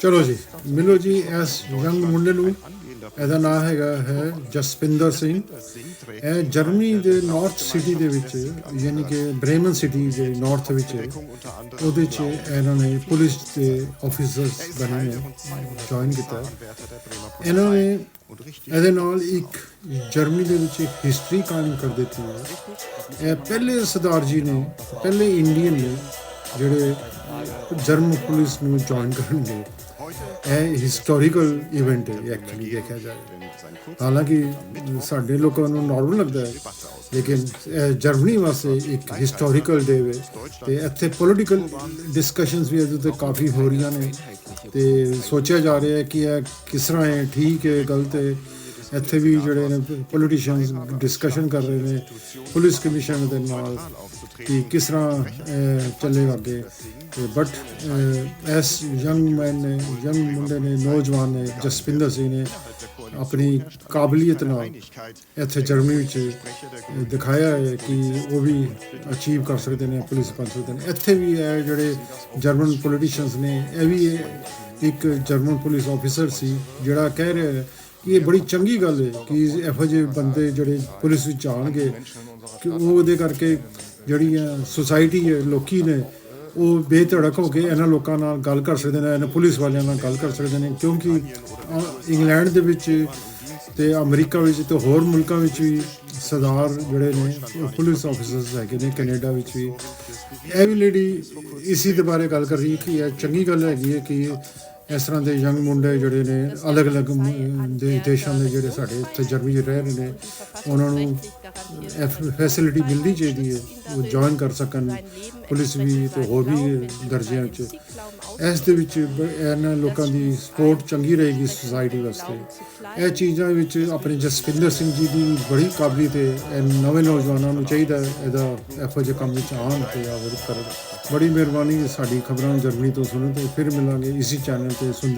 ਚਲੋ ਜੀ, ਮਿਲੋ ਜੀ ਇਸ ਯੰਗ ਮੁੰਡੇ ਨੂੰ। ਇਹਦਾ ਨਾਮ ਹੈਗਾ ਹੈ ਜਸਪਿੰਦਰ ਸਿੰਘ। ਇਹ ਜਰਮਨੀ ਦੇ ਨਾਰਥ ਸਿਟੀ ਦੇ ਵਿੱਚ, ਯਾਨੀ ਕਿ ਬ੍ਰੇਮਨ ਸਿਟੀ ਦੇ ਨਾਰਥ ਵਿੱਚ ਉਹਦੇ ਚ ਇਹਨਾਂ ਨੇ ਪੁਲਿਸ ਦੇ ਆਫੀਸਰਸ ਬਣੇ ਨੇ ਜੁਆਇਨ ਕੀਤਾ। ਇਹਨਾਂ ਨੇ ਇਹਦੇ ਨਾਲ ਇੱਕ ਜਰਮਨੀ ਦੇ ਵਿੱਚ ਇੱਕ ਹਿਸਟਰੀ ਕਾਇਮ ਕਰ ਦਿੱਤੀ ਹੈ। ਇਹ ਪਹਿਲੇ ਸਰਦਾਰ ਜੀ ਨੇ, ਪਹਿਲੇ ਇੰਡੀਅਨ ਨੇ ਜਿਹੜੇ ਜਰਮਨ ਪੁਲਿਸ ਨੂੰ ਜੁਆਇਨ ਕਰਨਗੇ, ਇਹ ਹਿਸਟੋਰੀਕਲ ਇਵੈਂਟ ਹੈ ਐਕਚੁਅਲੀ ਦੇਖਿਆ ਜਾਏ। ਹਾਲਾਂਕਿ, ਸਾਡੇ ਲੋਕਾਂ ਨੂੰ ਨਾਰਮਲ ਲੱਗਦਾ ਹੈ, ਲੇਕਿਨ ਇਹ ਜਰਮਨੀ ਵਾਸਤੇ ਇੱਕ ਹਿਸਟੋਰੀਕਲ ਡੇ ਹੈ ਤੇ ਇੱਥੇ ਪੋਲਿਟੀਕਲ ਡਿਸਕਸ਼ਨਸ ਵੀ ਇਹਦੇ ਤੇ ਕਾਫੀ ਹੋ ਰਹੀਆਂ ਨੇ ਤੇ ਸੋਚਿਆ ਜਾ ਰਿਹਾ ਹੈ ਕਿ ਇਹ ਕਿਸ ਤਰ੍ਹਾਂ ਹੈ, ਠੀਕ ਹੈ, ਗਲਤ ਹੈ। ਇੱਥੇ ਵੀ ਜਿਹੜੇ ਨੇ ਪੋਲੀਟੀਸ਼ੀਅਨਸ ਡਿਸਕਸ਼ਨ ਕਰ ਰਹੇ ਨੇ ਪੁਲਿਸ ਕਮਿਸ਼ਨ ਦੇ ਨਾਲ ਕਿ ਕਿਸ ਤਰ੍ਹਾਂ ਚੱਲੇਗਾ ਅੱਗੇ। ਬਟ ਐਸ ਯੰਗ ਮੈਨ ਨੇ ਯੰਗ ਮੁੰਡੇ ਨੇ, ਨੌਜਵਾਨ ਨੇ, ਜਸਪਿੰਦਰ ਸਿੰਘ ਨੇ ਆਪਣੀ ਕਾਬਲੀਅਤ ਨਾਲ ਇੱਥੇ ਜਰਮਨੀ ਵਿੱਚ ਦਿਖਾਇਆ ਹੈ ਕਿ ਉਹ ਵੀ ਅਚੀਵ ਕਰ ਸਕਦੇ ਨੇ ਪੁਲਿਸ ਬਣ ਸਕਦੇ ਨੇ। ਇੱਥੇ ਵੀ ਇਹ ਜਿਹੜੇ ਜਰਮਨ ਪੋਲੀਟੀਸ਼ੀਅਨਸ ਨੇ, ਇਹ ਵੀ ਇਹ ਇੱਕ ਜਰਮਨ ਪੁਲਿਸ ਆਫੀਸਰ ਸੀ, ਜਿਹੜਾ ਕਹਿ ਰਿਹਾ ਕਿ ਇਹ ਬੜੀ ਚੰਗੀ ਗੱਲ ਹੈ ਕਿ ਇਹੋ ਜਿਹੇ ਬੰਦੇ ਜਿਹੜੇ ਪੁਲਿਸ ਵਿੱਚ ਆਉਣਗੇ, ਕਿ ਉਹ ਉਹਦੇ ਕਰਕੇ ਜਿਹੜੀਆਂ ਸੁਸਾਇਟੀ ਹੈ, ਲੋਕੀ ਨੇ, ਉਹ ਬੇਧੜਕ ਹੋ ਕੇ ਇਹਨਾਂ ਲੋਕਾਂ ਨਾਲ ਗੱਲ ਕਰ ਸਕਦੇ ਨੇ, ਇਹਨਾਂ ਪੁਲਿਸ ਵਾਲਿਆਂ ਨਾਲ ਗੱਲ ਕਰ ਸਕਦੇ ਨੇ, ਕਿਉਂਕਿ ਇੰਗਲੈਂਡ ਦੇ ਵਿੱਚ ਤੇ ਅਮਰੀਕਾ ਵਿੱਚ ਤੇ ਹੋਰ ਮੁਲਕਾਂ ਵਿੱਚ ਵੀ ਸਰਦਾਰ ਜਿਹੜੇ ਨੇ ਪੁਲਿਸ ਆਫੀਸਰਸ ਹੈਗੇ ਨੇ, ਕੈਨੇਡਾ ਵਿੱਚ ਵੀ। ਇਹ ਵੀ ਲੇਡੀ ਇਸੀ ਦੇ ਬਾਰੇ ਗੱਲ ਕਰ ਰਹੀ ਹੈ ਕਿ ਇਹ ਚੰਗੀ ਗੱਲ ਹੈਗੀ ਹੈ ਕਿ ਇਸ ਤਰ੍ਹਾਂ ਦੇ ਯੰਗ ਮੁੰਡੇ ਜਿਹੜੇ ਨੇ ਅਲੱਗ-ਅਲੱਗ ਦੇਸ਼ਾਂ ਦੇ ਜਿਹੜੇ ਸਾਡੇ ਇੱਥੇ ਜਰਮਨੀ 'ਚ ਰਹਿ ਰਹੇ ਨੇ ਉਹਨਾਂ ਨੂੰ ਫੈਸਿਲਿਟੀ ਮਿਲਣੀ ਚਾਹੀਦੀ ਹੈ ਉਹ ਜੁਆਇਨ ਕਰ ਸਕਣ ਪੁਲਿਸ ਵੀ ਤੇ ਹੋਰ ਵੀ ਦਰਜਿਆਂ 'ਚ ਇਸ ਦੇ ਵਿੱਚ ਇਹਨਾਂ ਲੋਕਾਂ ਦੀ ਸਪੋਰਟ ਚੰਗੀ ਰਹੇਗੀ ਸੁਸਾਇਟੀ ਵਾਸਤੇ। ਇਹ ਚੀਜ਼ਾਂ ਵਿੱਚ ਆਪਣੇ ਜਸਪਿੰਦਰ ਸਿੰਘ ਜੀ ਦੀ ਬੜੀ ਕਾਬਲੀਅਤ ਹੈ। ਇਹ ਨਵੇਂ ਨੌਜਵਾਨਾਂ ਨੂੰ ਚਾਹੀਦਾ ਇਹਦਾ ਇਹੋ ਜਿਹੇ ਕੰਮ ਵਿੱਚ ਆਉਣ ਤੇ ਆਵਰ ਕਰਨ। ਬੜੀ ਮਿਹਰਬਾਨੀ ਸਾਡੀ ਖਬਰਾਂ ਜਰਮਨੀ ਤੋਂ ਸੁਣੋ ਤੇ ਫਿਰ ਮਿਲਾਂਗੇ ਇਸੇ ਚੈਨਲ ਤੇ ਸੁਣ